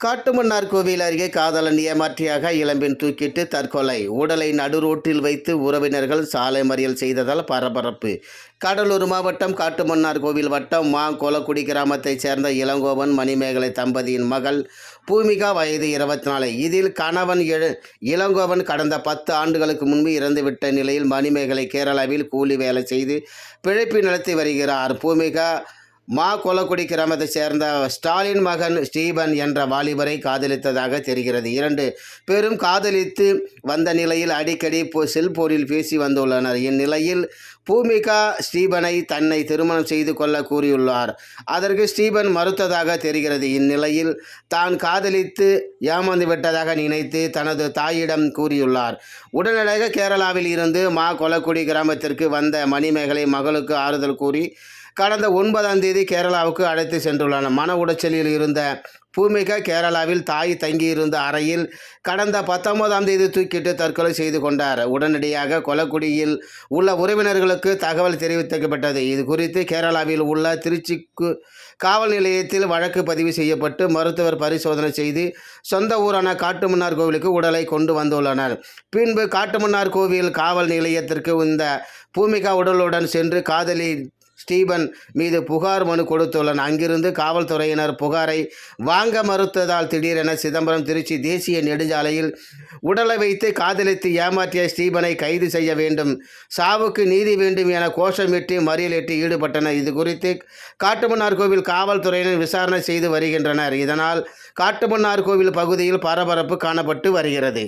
காட்டுமன்னார் கோவில் அருகே காதலன் ஏமாற்றியாக இளம்பின் தூக்கிட்டு தற்கொலை. உடலை நடுரோட்டில் வைத்து உறவினர்கள் சாலை மறியல் செய்ததால் பரபரப்பு. கடலூர் மாவட்டம் காட்டுமன்னார் கோவில் வட்டம் மா கோலக்குடி கிராமத்தைச் சேர்ந்த இளங்கோவன் மணிமேகலை தம்பதியின் மகள் பூமிகா வயது இருபத்தி நாலு இதில் கணவன் எழு இளங்கோவன் கடந்த பத்து ஆண்டுகளுக்கு முன்பு இறந்துவிட்ட நிலையில் மணிமேகலை கேரளாவில் கூலி வேலை செய்து பிழைப்பு நடத்தி வருகிறார். பூமிகா மா கொலக்குடி கிராமத்தைச் சேர்ந்த ஸ்டாலின் மகன் ஸ்டீபன் என்ற வாலிபரை காதலித்ததாக தெரிகிறது. இரண்டு பேரும் காதலித்து வந்த நிலையில் அடிக்கடி செல்போனில் பேசி வந்துள்ளனர். இந்நிலையில் பூமிகா ஸ்டீபனை தன்னை திருமணம் செய்து கொள்ள கூறியுள்ளார். அதற்கு ஸ்டீபன் மறுத்ததாக தெரிகிறது. இந்நிலையில் தான் காதலித்து ஏமாந்து விட்டதாக நினைத்து தனது தாயிடம் கூறியுள்ளார். உடனடியாக கேரளாவில் இருந்து மா கொலக்குடி கிராமத்திற்கு வந்த மணிமேகலை மகளுக்கு ஆறுதல் கூறி கடந்த ஒன்பதாம் தேதி கேரளாவுக்கு அழைத்து சென்றுள்ளன. மன உடைச்சலில் இருந்த பூமிகா கேரளாவில் தாய் தங்கியிருந்த அறையில் கடந்த பத்தொன்பதாம் தேதி தூக்கிட்டு தற்கொலை செய்து கொண்டார். உடனடியாக கொலக்குடியில் உள்ள உறவினர்களுக்கு தகவல் தெரிவிக்கப்பட்டது. இது குறித்து கேரளாவில் உள்ள திருச்சிக்கு காவல் நிலையத்தில் வழக்கு பதிவு செய்யப்பட்டு மருத்துவர் பரிசோதனை செய்து சொந்த ஊரான காட்டுமன்னார் கோவிலுக்கு உடலை கொண்டு வந்துள்ளனர். பின்பு காட்டுமன்னார் கோவில் காவல் நிலையத்திற்கு இந்த பூமிகா உடலுடன் சென்று காதலி ஸ்டீபன் மீது புகார் மனு கொடுத்துள்ளனர் அங்கிருந்து காவல்துறையினர் புகாரை வாங்க மறுத்ததால் திடீரென சிதம்பரம் திருச்சி தேசிய நெடுஞ்சாலையில் உடலை வைத்து காதலித்து ஏமாற்றிய ஸ்டீபனை கைது செய்ய வேண்டும். சாவுக்கு நீதி வேண்டும் என கோஷமிட்டு மறியலிட்டு ஈடுபட்டனர். இது குறித்து காட்டுமன்னார் கோவில் காவல்துறையினர் விசாரணை செய்து வருகின்றனர். இதனால் காட்டுமன்னார் கோவில் பகுதியில் பரபரப்பு காணப்பட்டு வருகிறது.